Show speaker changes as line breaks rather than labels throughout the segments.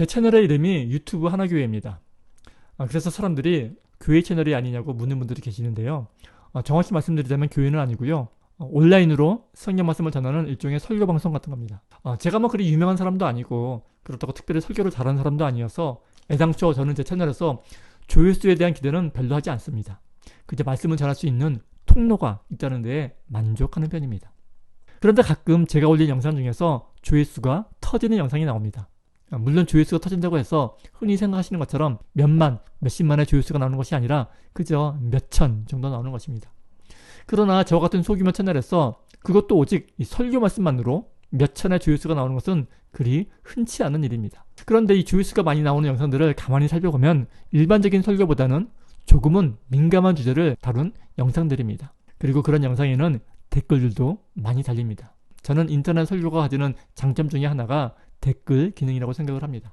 제 채널의 이름이 유튜브 하나교회입니다. 아, 그래서 사람들이 교회 채널이 아니냐고 묻는 분들이 계시는데요. 아, 정확히 말씀드리자면 교회는 아니고요. 어, 온라인으로 성경 말씀을 전하는 일종의 설교 방송 같은 겁니다. 어, 제가 뭐 그리 유명한 사람도 아니고 그렇다고 특별히 설교를 잘하는 사람도 아니어서 애당초 저는 제 채널에서 조회수에 대한 기대는 별로 하지 않습니다. 그저 말씀을 전할 수 있는 통로가 있다는 데에 만족하는 편입니다. 그런데 가끔 제가 올린 영상 중에서 조회수가 터지는 영상이 나옵니다. 어, 물론 조회수가 터진다고 해서 흔히 생각하시는 것처럼 몇만, 몇십만의 조회수가 나오는 것이 아니라 그저 몇 천 정도 나오는 것입니다. 그러나 저와 같은 소규모 채널에서 그것도 오직 설교 말씀만으로 몇 천의 조회수가 나오는 것은 그리 흔치 않은 일입니다. 그런데 이 조회수가 많이 나오는 영상들을 가만히 살펴보면 일반적인 설교보다는 조금은 민감한 주제를 다룬 영상들입니다. 그리고 그런 영상에는 댓글들도 많이 달립니다. 저는 인터넷 설교가 가지는 장점 중에 하나가 댓글 기능이라고 생각을 합니다.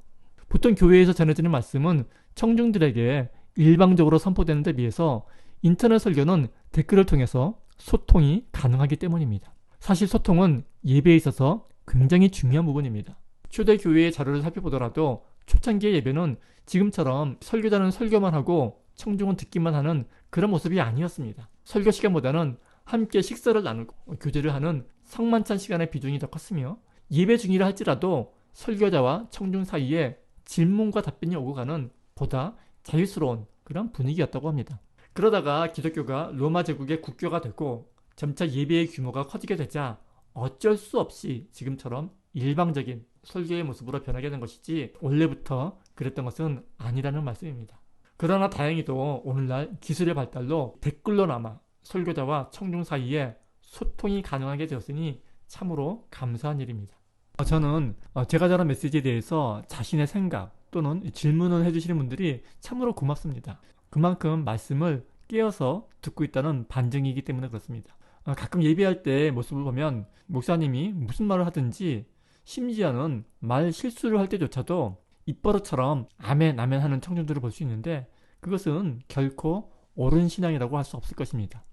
보통 교회에서 전해지는 말씀은 청중들에게 일방적으로 선포되는 데 비해서 인터넷 설교는 댓글을 통해서 소통이 가능하기 때문입니다. 사실 소통은 예배에 있어서 굉장히 중요한 부분입니다. 초대 교회의 자료를 살펴보더라도 초창기의 예배는 지금처럼 설교자는 설교만 하고 청중은 듣기만 하는 그런 모습이 아니었습니다. 설교 시간보다는 함께 식사를 나누고 교제를 하는 성만찬 시간의 비중이 더 컸으며 예배 중이라 할지라도 설교자와 청중 사이에 질문과 답변이 오고 가는 보다 자유스러운 그런 분위기였다고 합니다. 그러다가 기독교가 로마 제국의 국교가 되고 점차 예배의 규모가 커지게 되자 어쩔 수 없이 지금처럼 일방적인 설교의 모습으로 변하게 된 것이지 원래부터 그랬던 것은 아니라는 말씀입니다. 그러나 다행히도 오늘날 기술의 발달로 댓글로나마 설교자와 청중 사이에 소통이 가능하게 되었으니 참으로 감사한 일입니다. 어, 저는 어, 제가 전한 메시지에 대해서 자신의 생각 또는 질문을 해주시는 분들이 참으로 고맙습니다. 그만큼 말씀을 깨어서 듣고 있다는 반증이기 때문에 그렇습니다. 어, 가끔 예배할 때 모습을 보면 목사님이 무슨 말을 하든지 심지어는 말 실수를 할 때조차도 입버릇처럼 아멘 아멘 하는 청중들을 볼 수 있는데 그것은 결코 옳은 신앙이라고 할 수 없을 것입니다.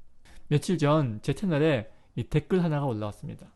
며칠 전 제 채널에 댓글 하나가 올라왔습니다.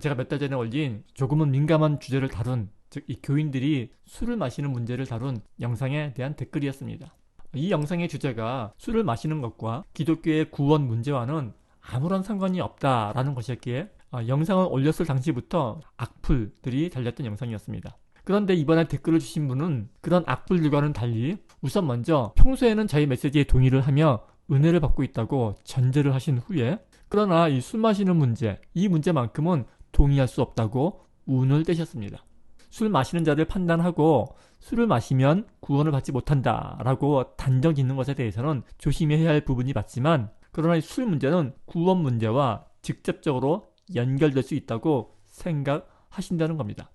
제가 몇 달 전에 올린 조금은 민감한 주제를 다룬 즉 이 교인들이 술을 마시는 문제를 다룬 영상에 대한 댓글이었습니다. 이 영상의 주제가 술을 마시는 것과 기독교의 구원 문제와는 아무런 상관이 없다라는 것이었기에 어, 영상을 올렸을 당시부터 악플들이 달렸던 영상이었습니다. 그런데 이번에 댓글을 주신 분은 그런 악플들과는 달리 우선 먼저 평소에는 저희 메시지에 동의를 하며 은혜를 받고 있다고 전제를 하신 후에 그러나 이 술 마시는 문제, 이 문제만큼은 동의할 수 없다고 운을 떼셨습니다. 술 마시는 자를 판단하고 술을 마시면 구원을 받지 못한다 라고 단정 짓는 것에 대해서는 조심해야 할 부분이 맞지만 그러나 술 문제는 구원 문제와 직접적으로 연결될 수 있다고 생각하신다는 겁니다.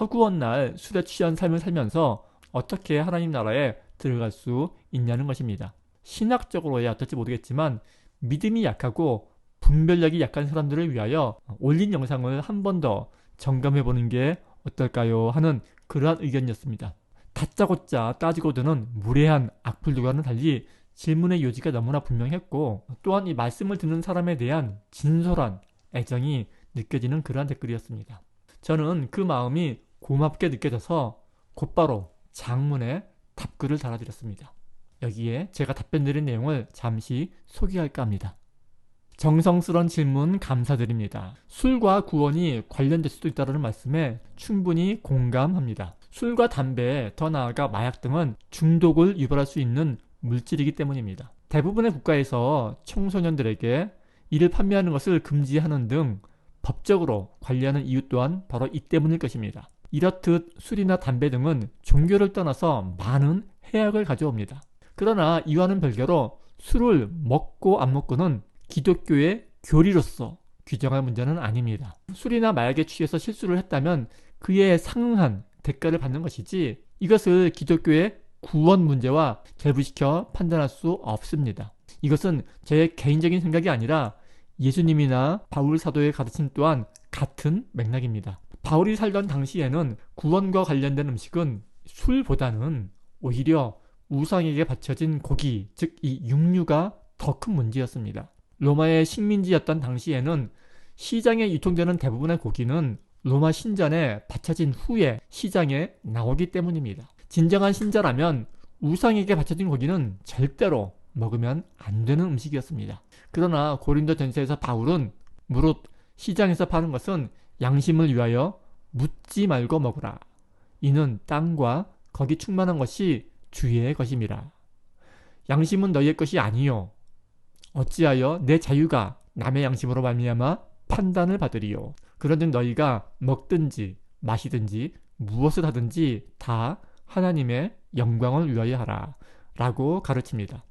허구한 날 술에 취한 삶을 살면서 어떻게 하나님 나라에 들어갈 수 있냐는 것입니다. 신학적으로야 어떨지 모르겠지만 믿음이 약하고 분별력이 약한 사람들을 위하여 올린 영상을 한 번 더 점검해 보는 게 어떨까요? 하는 그러한 의견이었습니다. 다짜고짜 따지고 드는 무례한 악플들과는 달리 질문의 요지가 너무나 분명했고 또한 이 말씀을 듣는 사람에 대한 진솔한 애정이 느껴지는 그러한 댓글이었습니다. 저는 그 마음이 고맙게 느껴져서 곧바로 장문에 답글을 달아드렸습니다. 여기에 제가 답변 드린 내용을 잠시 소개할까 합니다. 정성스런 질문 감사드립니다. 술과 구원이 관련될 수도 있다는 말씀에 충분히 공감합니다. 술과 담배, 더 나아가 마약 등은 중독을 유발할 수 있는 물질이기 때문입니다. 대부분의 국가에서 청소년들에게 이를 판매하는 것을 금지하는 등 법적으로 관리하는 이유 또한 바로 이 때문일 것입니다. 이렇듯 술이나 담배 등은 종교를 떠나서 많은 해악을 가져옵니다. 그러나 이와는 별개로 술을 먹고 안 먹고는 기독교의 교리로서 규정할 문제는 아닙니다. 술이나 마약에 취해서 실수를 했다면 그에 상응한 대가를 받는 것이지 이것을 기독교의 구원 문제와 결부시켜 판단할 수 없습니다. 이것은 제 개인적인 생각이 아니라 예수님이나 바울 사도의 가르침 또한 같은 맥락입니다. 바울이 살던 당시에는 구원과 관련된 음식은 술보다는 오히려 우상에게 바쳐진 고기, 즉 이 육류가 더 큰 문제였습니다. 로마의 식민지였던 당시에는 시장에 유통되는 대부분의 고기는 로마 신전에 바쳐진 후에 시장에 나오기 때문입니다. 진정한 신자라면 우상에게 바쳐진 고기는 절대로 먹으면 안 되는 음식이었습니다. 그러나 고린도 전서에서 바울은 무릇 시장에서 파는 것은 양심을 위하여 묻지 말고 먹으라. 이는 땅과 거기 충만한 것이 주의 것임이라. 양심은 너희의 것이 아니요. 어찌하여 내 자유가 남의 양심으로 말미암아 판단을 받으리요. 그런즉 너희가 먹든지 마시든지 무엇을 하든지 다 하나님의 영광을 위하여 하라. 라고 가르칩니다.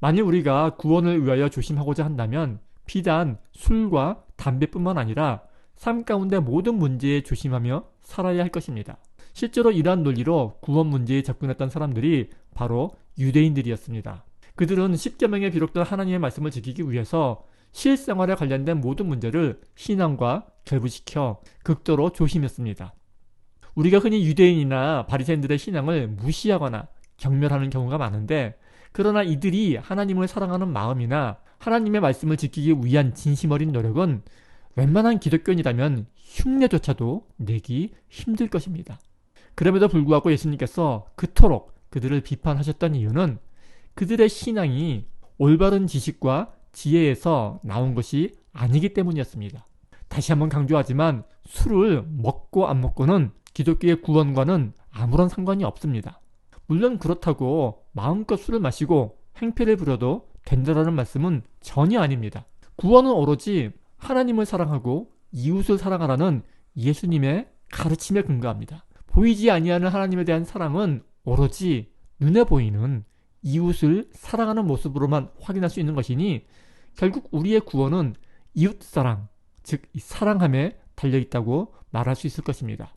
만일 우리가 구원을 위하여 조심하고자 한다면 비단 술과 담배뿐만 아니라 삶 가운데 모든 문제에 조심하며 살아야 할 것입니다. 실제로 이러한 논리로 구원 문제에 접근했던 사람들이 바로 유대인들이었습니다. 그들은 십계명에 비록된 하나님의 말씀을 지키기 위해서 실생활에 관련된 모든 문제를 신앙과 결부시켜 극도로 조심했습니다. 우리가 흔히 유대인이나 바리새인들의 신앙을 무시하거나 경멸하는 경우가 많은데 그러나 이들이 하나님을 사랑하는 마음이나 하나님의 말씀을 지키기 위한 진심 어린 노력은 웬만한 기독교인이라면 흉내조차도 내기 힘들 것입니다. 그럼에도 불구하고 예수님께서 그토록 그들을 비판하셨던 이유는 그들의 신앙이 올바른 지식과 지혜에서 나온 것이 아니기 때문이었습니다. 다시 한번 강조하지만 술을 먹고 안 먹고는 기독교의 구원과는 아무런 상관이 없습니다. 물론 그렇다고 마음껏 술을 마시고 행패를 부려도 된다라는 말씀은 전혀 아닙니다. 구원은 오로지 하나님을 사랑하고 이웃을 사랑하라는 예수님의 가르침에 근거합니다. 보이지 아니하는 하나님에 대한 사랑은 오로지 눈에 보이는 이웃을 사랑하는 모습으로만 확인할 수 있는 것이니 결국 우리의 구원은 이웃 사랑, 즉 사랑함에 달려 있다고 말할 수 있을 것입니다.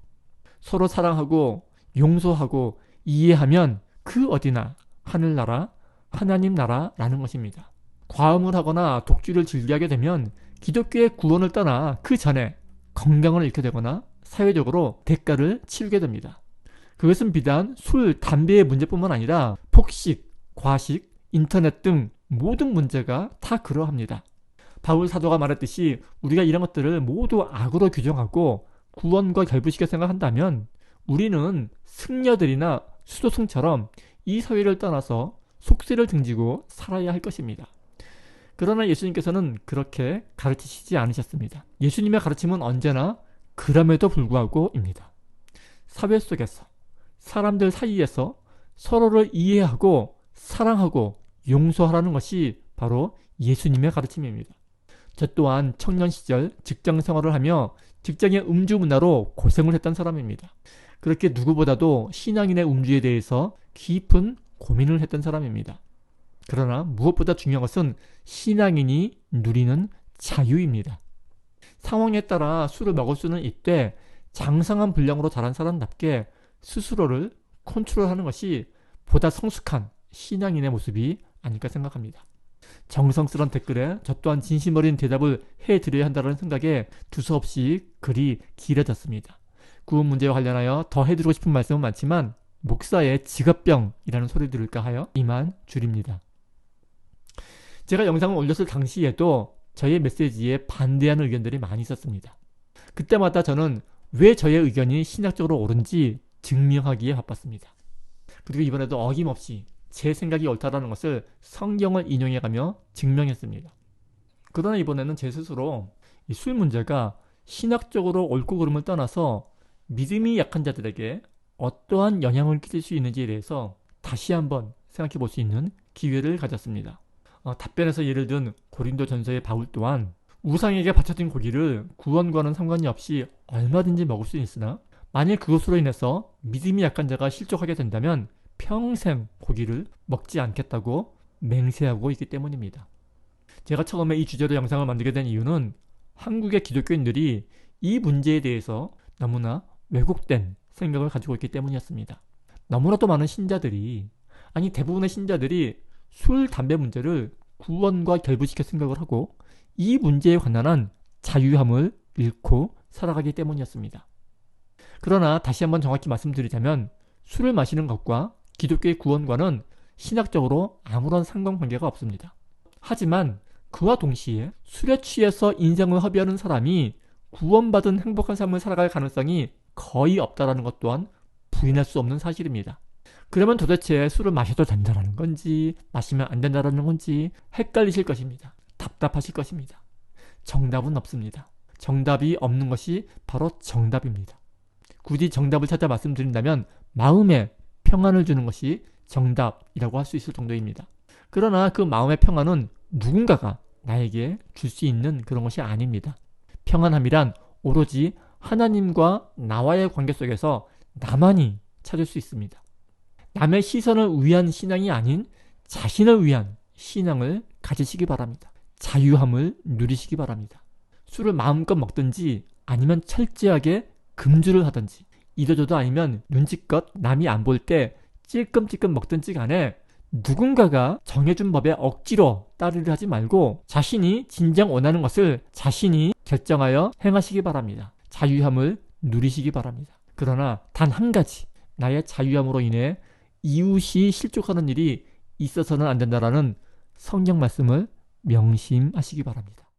서로 사랑하고 용서하고 이해하면 그 어디나 하늘나라, 하나님 나라라는 것입니다. 과음을 하거나 독주를 즐기게 되면 기독교의 구원을 떠나 그 전에 건강을 잃게 되거나 사회적으로 대가를 치르게 됩니다. 그것은 비단 술, 담배의 문제뿐만 아니라 폭식, 과식, 인터넷 등 모든 문제가 다 그러합니다. 바울 사도가 말했듯이 우리가 이런 것들을 모두 악으로 규정하고 구원과 결부시켜 생각한다면 우리는 승려들이나 수도승처럼 이 사회를 떠나서 속세를 등지고 살아야 할 것입니다. 그러나 예수님께서는 그렇게 가르치시지 않으셨습니다. 예수님의 가르침은 언제나 그럼에도 불구하고입니다. 사회 속에서 사람들 사이에서 서로를 이해하고 사랑하고 용서하라는 것이 바로 예수님의 가르침입니다. 저 또한 청년 시절 직장 생활을 하며 직장의 음주 문화로 고생을 했던 사람입니다. 그렇게 누구보다도 신앙인의 음주에 대해서 깊은 고민을 했던 사람입니다. 그러나 무엇보다 중요한 것은 신앙인이 누리는 자유입니다. 상황에 따라 술을 먹을 수는 있되 장성한 분량으로 자란 사람답게 스스로를 컨트롤하는 것이 보다 성숙한 신앙인의 모습이 아닐까 생각합니다. 정성스런 댓글에 저 또한 진심 어린 대답을 해드려야 한다는 생각에 두서없이 글이 길어졌습니다. 구원 문제와 관련하여 더 해드리고 싶은 말씀은 많지만 목사의 직업병이라는 소리 들을까 하여 이만 줄입니다. 제가 영상을 올렸을 당시에도 저의 메시지에 반대하는 의견들이 많이 있었습니다. 그때마다 저는 왜 저의 의견이 신학적으로 옳은지 증명하기에 바빴습니다. 그리고 이번에도 어김없이 제 생각이 옳다라는 것을 성경을 인용해가며 증명했습니다. 그러나 이번에는 제 스스로 이 술 문제가 신학적으로 옳고 그름을 떠나서 믿음이 약한 자들에게 어떠한 영향을 끼칠 수 있는지에 대해서 다시 한번 생각해 볼 수 있는 기회를 가졌습니다. 어, 답변에서 예를 든 고린도 전서의 바울 또한 우상에게 바쳐진 고기를 구원과는 상관이 없이 얼마든지 먹을 수 있으나 만일 그것으로 인해서 믿음이 약한 자가 실족하게 된다면 평생 고기를 먹지 않겠다고 맹세하고 있기 때문입니다. 제가 처음에 이 주제로 영상을 만들게 된 이유는 한국의 기독교인들이 이 문제에 대해서 너무나 왜곡된 생각을 가지고 있기 때문이었습니다. 너무나도 많은 신자들이, 아니 대부분의 신자들이 술, 담배 문제를 구원과 결부시켜 생각을 하고 이 문제에 관한 자유함을 잃고 살아가기 때문이었습니다. 그러나 다시 한번 정확히 말씀드리자면 술을 마시는 것과 기독교의 구원과는 신학적으로 아무런 상관관계가 없습니다. 하지만 그와 동시에 술에 취해서 인생을 허비하는 사람이 구원받은 행복한 삶을 살아갈 가능성이 거의 없다라는 것 또한 부인할 수 없는 사실입니다. 그러면 도대체 술을 마셔도 된다라는 건지 마시면 안 된다라는 건지 헷갈리실 것입니다. 답답하실 것입니다. 정답은 없습니다. 정답이 없는 것이 바로 정답입니다. 굳이 정답을 찾아 말씀드린다면 마음에 평안을 주는 것이 정답이라고 할 수 있을 정도입니다. 그러나 그 마음의 평안은 누군가가 나에게 줄 수 있는 그런 것이 아닙니다. 평안함이란 오로지 하나님과 나와의 관계 속에서 나만이 찾을 수 있습니다. 남의 시선을 위한 신앙이 아닌 자신을 위한 신앙을 가지시기 바랍니다. 자유함을 누리시기 바랍니다. 술을 마음껏 먹든지 아니면 철저하게 금주를 하든지 이도저도 아니면 눈치껏 남이 안 볼 때 찔끔찔끔 먹든지 간에 누군가가 정해준 법에 억지로 따르려 하지 말고 자신이 진정 원하는 것을 자신이 결정하여 행하시기 바랍니다. 자유함을 누리시기 바랍니다. 그러나 단 한 가지 나의 자유함으로 인해 이웃이 실족하는 일이 있어서는 안 된다라는 성경 말씀을 명심하시기 바랍니다.